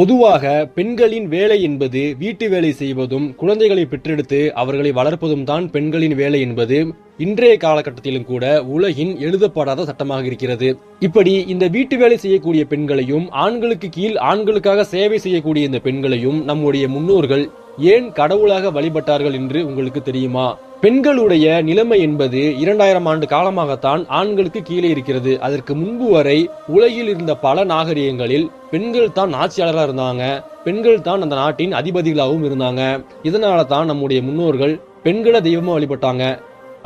பொதுவாக பெண்களின் வேலை என்பது வீட்டு வேலை செய்வதும் குழந்தைகளை பெற்றெடுத்து அவர்களை வளர்ப்பதும் தான் பெண்களின் வேலை என்பது. இன்றைய காலகட்டத்திலும் கூட உலகின் எழுதப்படாத சட்டமாக இருக்கிறது. இப்படி இந்த வீட்டு வேலை செய்யக்கூடிய பெண்களையும் ஆண்களுக்கு கீழ் ஆண்களுக்காக சேவை செய்யக்கூடிய இந்த பெண்களையும் நம்முடைய முன்னோர்கள் ஏன் கடவுளாக வழிபட்டார்கள் என்று உங்களுக்கு தெரியுமா? பெண்களுடைய நிலைமை என்பது இரண்டாயிரம் ஆண்டு காலமாகத்தான் ஆண்களுக்கு கீழே இருக்கிறது. அதற்கு முன்பு வரை உலகில் இருந்த பல நாகரிகங்களில் பெண்கள் தான் ஆட்சியாளராக இருந்தாங்க. பெண்கள் தான் அந்த நாட்டின் அதிபதிகளாகவும் இருந்தாங்க. இதனால தான் நம்முடைய முன்னோர்கள் பெண்களை தெய்வமா வழிபட்டாங்க.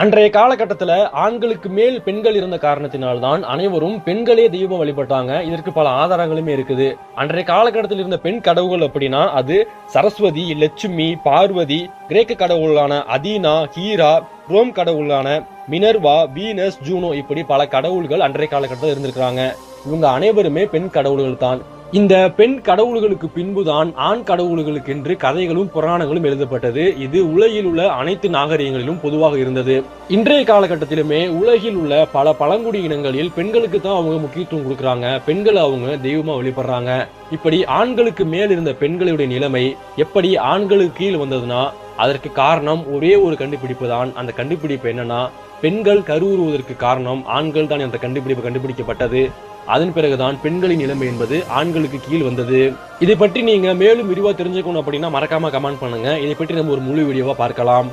அன்றைய காலகட்டத்தில் ஆண்களுக்கு மேல் பெண்கள் இருந்த காரணத்தினால்தான் அனைவரும் பெண்களே தெய்வம் வழிபட்டாங்க. இதற்கு பல ஆதாரங்களுமே இருக்குது. அன்றைய காலகட்டத்தில் இருந்த பெண் கடவுள் அப்படின்னா அது சரஸ்வதி லட்சுமி பார்வதி கிரேக்க கடவுளான அதீனா ஹீரா ரோம் கடவுளான மினர்வா வீனஸ் ஜூனோ இப்படி பல கடவுள்கள் அன்றைய காலகட்டத்தில் இருந்திருக்கிறாங்க. இவங்க அனைவருமே பெண் கடவுள்கள் தான் இந்த பெண் கடவுள்களுக்கு பின்புதான் ஆண் கடவுள்களுக்கு என்று கதைகளும் புராணங்களும் எழுதப்பட்டது. இது உலகில் உள்ள அனைத்து நாகரிகங்களிலும் பொதுவாக இருந்தது. இன்றைய காலகட்டத்திலுமே உலகில் உள்ள பல பழங்குடி இனங்களில் பெண்களுக்கு தான் அவங்க முக்கியத்துவம் கொடுக்கறாங்க. பெண்கள் அவங்க தெய்வமா வழிபடுறாங்க. இப்படி ஆண்களுக்கு மேல் இருந்த பெண்களுடைய நிலைமை எப்படி ஆண்களுக்கு கீழ் வந்ததுன்னா அதற்கு காரணம் ஒரே ஒரு கண்டுபிடிப்பு தான். அந்த கண்டுபிடிப்பு என்னன்னா பெண்கள் கருவுறுவதற்கு காரணம் ஆண்கள் தான். அந்த கண்டுபிடிப்பு கண்டுபிடிக்கப்பட்டது. அதன் பிறகுதான் பெண்களின் நிலைமை என்பது ஆண்களுக்கு கீழ் வந்தது. இதை பற்றி நீங்க மேலும் விரிவா தெரிஞ்சுக்கணும் அப்படின்னா மறக்காம கமெண்ட் பண்ணுங்க. இதை பற்றி நம்ம ஒரு முழு வீடியோவா பார்க்கலாம்.